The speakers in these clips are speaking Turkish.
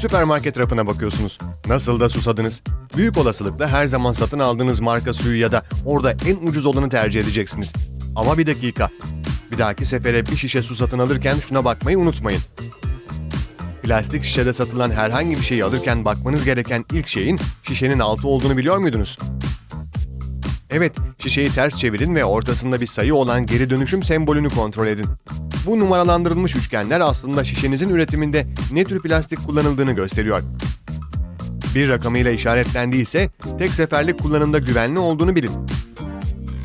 Süpermarket rafına bakıyorsunuz. Nasıl da susadınız. Büyük olasılıkla her zaman satın aldığınız marka suyu ya da orada en ucuz olanı tercih edeceksiniz. Ama bir dakika. Bir dahaki sefere bir şişe su satın alırken şuna bakmayı unutmayın. Plastik şişede satılan herhangi bir şeyi alırken bakmanız gereken ilk şeyin şişenin altı olduğunu biliyor muydunuz? Evet, şişeyi ters çevirin ve ortasında bir sayı olan geri dönüşüm sembolünü kontrol edin. Bu numaralandırılmış üçgenler aslında şişenizin üretiminde ne tür plastik kullanıldığını gösteriyor. Bir rakamıyla işaretlendiyse tek seferlik kullanımda güvenli olduğunu bilin.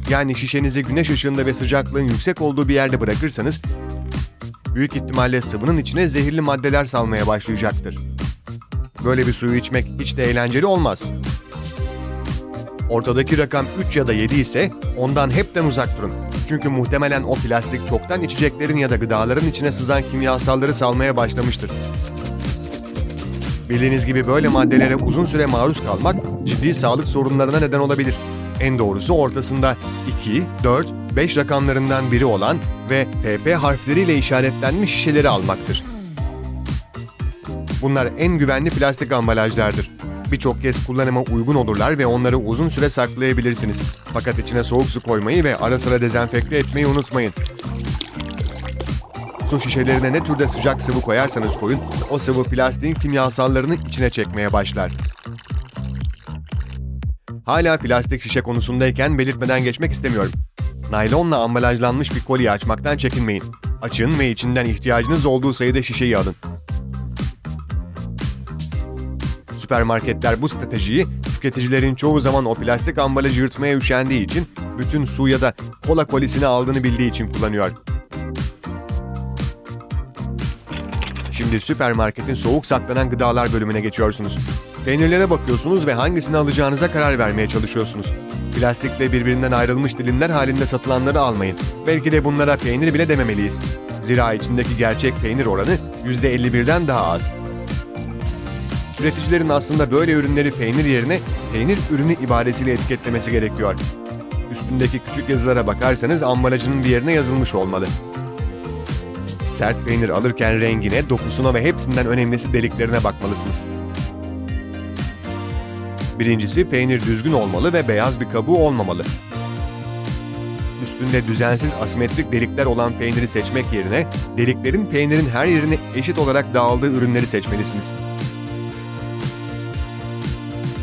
Yani şişenizi güneş ışığında ve sıcaklığın yüksek olduğu bir yerde bırakırsanız büyük ihtimalle sıvının içine zehirli maddeler salmaya başlayacaktır. Böyle bir suyu içmek hiç de eğlenceli olmaz. Ortadaki rakam 3 ya da 7 ise ondan hepten uzak durun. Çünkü muhtemelen o plastik çoktan içeceklerin ya da gıdaların içine sızan kimyasalları salmaya başlamıştır. Bildiğiniz gibi böyle maddelere uzun süre maruz kalmak ciddi sağlık sorunlarına neden olabilir. En doğrusu ortasında 2, 4, 5 rakamlarından biri olan ve PP harfleriyle işaretlenmiş şişeleri almaktır. Bunlar en güvenli plastik ambalajlardır. Birçok kez kullanıma uygun olurlar ve onları uzun süre saklayabilirsiniz. Fakat içine soğuk su koymayı ve ara sıra dezenfekte etmeyi unutmayın. Su şişelerine ne türde sıcak sıvı koyarsanız koyun, o sıvı plastiğin kimyasallarını içine çekmeye başlar. Hala plastik şişe konusundayken belirtmeden geçmek istemiyorum. Naylonla ambalajlanmış bir kolye açmaktan çekinmeyin. Açın ve içinden ihtiyacınız olduğu sayıda şişeyi alın. Süpermarketler bu stratejiyi tüketicilerin çoğu zaman o plastik ambalajı yırtmaya üşendiği için bütün su ya da kola kolisini aldığını bildiği için kullanıyor. Şimdi süpermarketin soğuk saklanan gıdalar bölümüne geçiyorsunuz. Peynirlere bakıyorsunuz ve hangisini alacağınıza karar vermeye çalışıyorsunuz. Plastikle birbirinden ayrılmış dilimler halinde satılanları almayın. Belki de bunlara peynir bile dememeliyiz. Zira içindeki gerçek peynir oranı %51'den daha az. Üreticilerin aslında böyle ürünleri peynir yerine peynir ürünü ibaresiyle etiketlemesi gerekiyor. Üstündeki küçük yazılara bakarsanız ambalajının bir yerine yazılmış olmalı. Sert peynir alırken rengine, dokusuna ve hepsinden önemlisi deliklerine bakmalısınız. Birincisi peynir düzgün olmalı ve beyaz bir kabuğu olmamalı. Üstünde düzensiz asimetrik delikler olan peyniri seçmek yerine deliklerin peynirin her yerine eşit olarak dağıldığı ürünleri seçmelisiniz.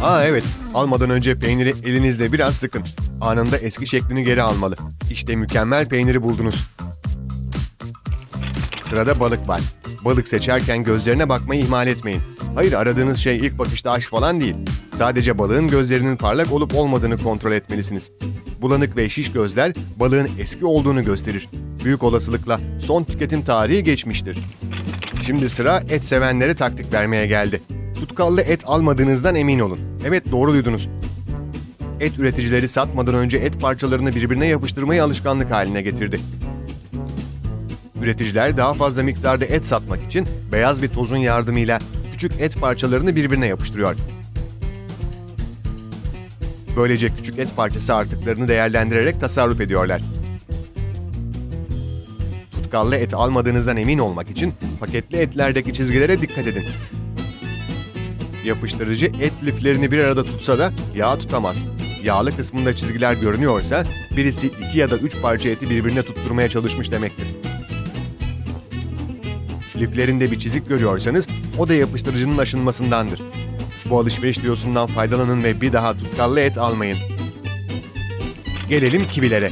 Aa evet, almadan önce peyniri elinizle biraz sıkın. Anında eski şeklini geri almalı. İşte mükemmel peyniri buldunuz. Sırada balık var. Balık seçerken gözlerine bakmayı ihmal etmeyin. Hayır aradığınız şey ilk bakışta aş falan değil. Sadece balığın gözlerinin parlak olup olmadığını kontrol etmelisiniz. Bulanık ve şiş gözler balığın eski olduğunu gösterir. Büyük olasılıkla son tüketim tarihi geçmiştir. Şimdi sıra et sevenlere taktik vermeye geldi. Tutkallı et almadığınızdan emin olun. Evet doğru duydunuz. Et üreticileri satmadan önce et parçalarını birbirine yapıştırmayı alışkanlık haline getirdi. Üreticiler daha fazla miktarda et satmak için beyaz bir tozun yardımıyla küçük et parçalarını birbirine yapıştırıyor. Böylece küçük et parçası artıklarını değerlendirerek tasarruf ediyorlar. Tutkallı et almadığınızdan emin olmak için paketli etlerdeki çizgilere dikkat edin. Yapıştırıcı et liflerini bir arada tutsa da yağ tutamaz. Yağlı kısmında çizgiler görünüyorsa birisi iki ya da üç parça eti birbirine tutturmaya çalışmış demektir. Liflerinde bir çizik görüyorsanız o da yapıştırıcının aşınmasındandır. Bu alışveriş diyosundan faydalanın ve bir daha tutkallı et almayın. Gelelim kivilere.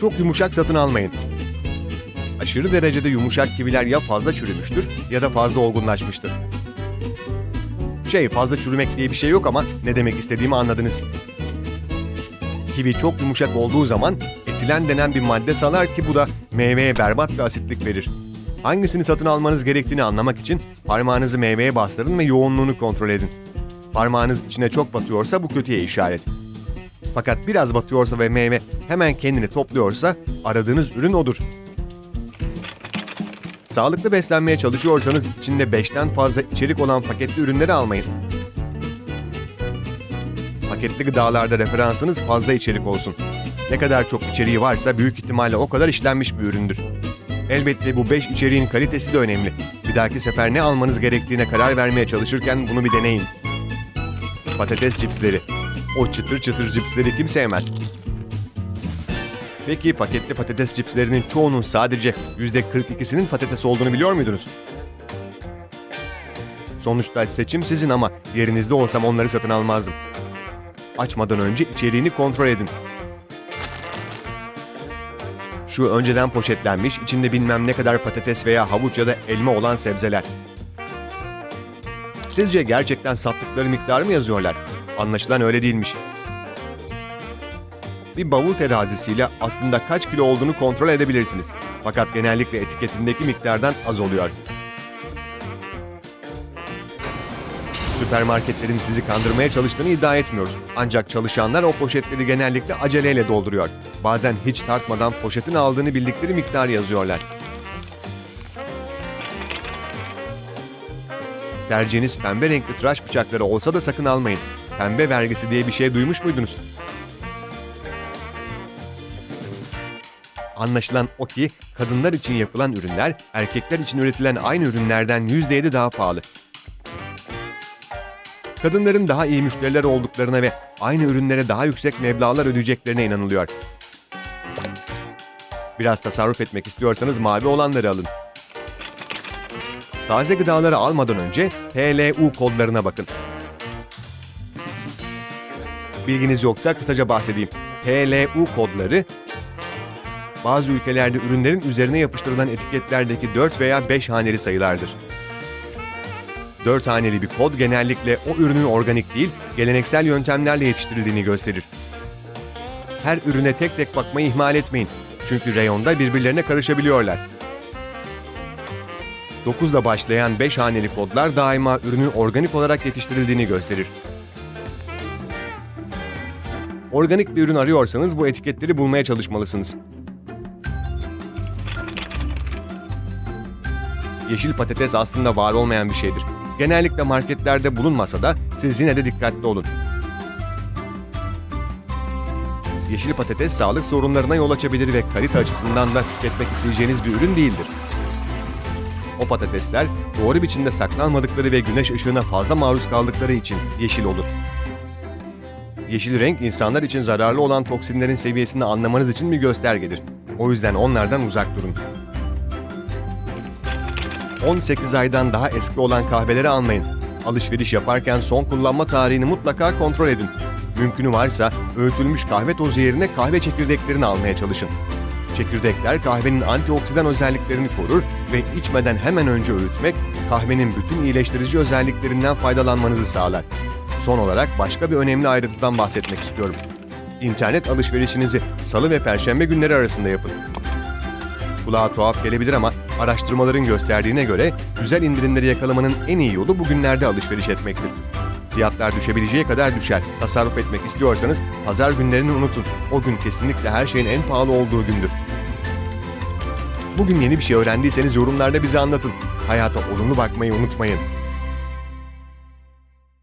Çok yumuşak satın almayın. Aşırı derecede yumuşak kiviler ya fazla çürümüştür ya da fazla olgunlaşmıştır. Şey fazla çürümek diye bir şey yok ama ne demek istediğimi anladınız. Kivi çok yumuşak olduğu zaman etilen denen bir madde salar ki bu da meyveye berbat bir asitlik verir. Hangisini satın almanız gerektiğini anlamak için parmağınızı meyveye bastırın ve yoğunluğunu kontrol edin. Parmağınız içine çok batıyorsa bu kötüye işaret. Fakat biraz batıyorsa ve meyve hemen kendini topluyorsa aradığınız ürün odur. Sağlıklı beslenmeye çalışıyorsanız içinde 5'ten fazla içerik olan paketli ürünleri almayın. Paketli gıdalarda referansınız fazla içerik olsun. Ne kadar çok içeriği varsa büyük ihtimalle o kadar işlenmiş bir üründür. Elbette bu 5 içeriğin kalitesi de önemli. Bir dahaki sefer ne almanız gerektiğine karar vermeye çalışırken bunu bir deneyin. Patates cipsleri. O çıtır çıtır cipsleri kim sevmez? Peki paketli patates cipslerinin çoğunun sadece %42'sinin patates olduğunu biliyor muydunuz? Sonuçta seçim sizin ama yerinizde olsam onları satın almazdım. Açmadan önce içeriğini kontrol edin. Şu önceden poşetlenmiş, içinde bilmem ne kadar patates veya havuç ya da elma olan sebzeler. Sizce gerçekten sattıkları miktarı mı yazıyorlar? Anlaşılan öyle değilmiş. Bir bavul terazisiyle aslında kaç kilo olduğunu kontrol edebilirsiniz. Fakat genellikle etiketindeki miktardan az oluyor. Süpermarketlerin sizi kandırmaya çalıştığını iddia etmiyoruz. Ancak çalışanlar o poşetleri genellikle aceleyle dolduruyor. Bazen hiç tartmadan poşetin aldığını bildikleri miktarı yazıyorlar. Tercihiniz pembe renkli tıraş bıçakları olsa da sakın almayın. Pembe vergisi diye bir şey duymuş muydunuz? Anlaşılan o ki kadınlar için yapılan ürünler erkekler için üretilen aynı ürünlerden %7 daha pahalı. Kadınların daha iyi müşteriler olduklarına ve aynı ürünlere daha yüksek meblağlar ödeyeceklerine inanılıyor. Biraz tasarruf etmek istiyorsanız mavi olanları alın. Taze gıdaları almadan önce TLU kodlarına bakın. Bilginiz yoksa kısaca bahsedeyim. TLU kodları bazı ülkelerde ürünlerin üzerine yapıştırılan etiketlerdeki 4 veya 5 haneli sayılardır. 4 haneli bir kod genellikle o ürünün organik değil, geleneksel yöntemlerle yetiştirildiğini gösterir. Her ürüne tek tek bakmayı ihmal etmeyin. Çünkü reyonda birbirlerine karışabiliyorlar. 9 ile başlayan 5 haneli kodlar daima ürünün organik olarak yetiştirildiğini gösterir. Organik bir ürün arıyorsanız bu etiketleri bulmaya çalışmalısınız. Yeşil patates aslında var olmayan bir şeydir. Genellikle marketlerde bulunmasa da siz yine de dikkatli olun. Yeşil patates sağlık sorunlarına yol açabilir ve kalite açısından da tüketmek isteyeceğiniz bir ürün değildir. O patatesler doğru biçimde saklanmadıkları ve güneş ışığına fazla maruz kaldıkları için yeşil olur. Yeşil renk insanlar için zararlı olan toksinlerin seviyesini anlamanız için bir göstergedir. O yüzden onlardan uzak durun. 18 aydan daha eski olan kahveleri almayın. Alışveriş yaparken son kullanma tarihini mutlaka kontrol edin. Mümkünü varsa öğütülmüş kahve tozu yerine kahve çekirdeklerini almaya çalışın. Çekirdekler kahvenin antioksidan özelliklerini korur ve içmeden hemen önce öğütmek kahvenin bütün iyileştirici özelliklerinden faydalanmanızı sağlar. Son olarak başka bir önemli ayrıntıdan bahsetmek istiyorum. İnternet alışverişinizi salı ve perşembe günleri arasında yapın. Kulağa tuhaf gelebilir ama araştırmaların gösterdiğine göre güzel indirimleri yakalamanın en iyi yolu bugünlerde alışveriş etmektir. Fiyatlar düşebileceği kadar düşer. Tasarruf etmek istiyorsanız pazar günlerini unutun. O gün kesinlikle her şeyin en pahalı olduğu gündür. Bugün yeni bir şey öğrendiyseniz yorumlarda bize anlatın. Hayata olumlu bakmayı unutmayın.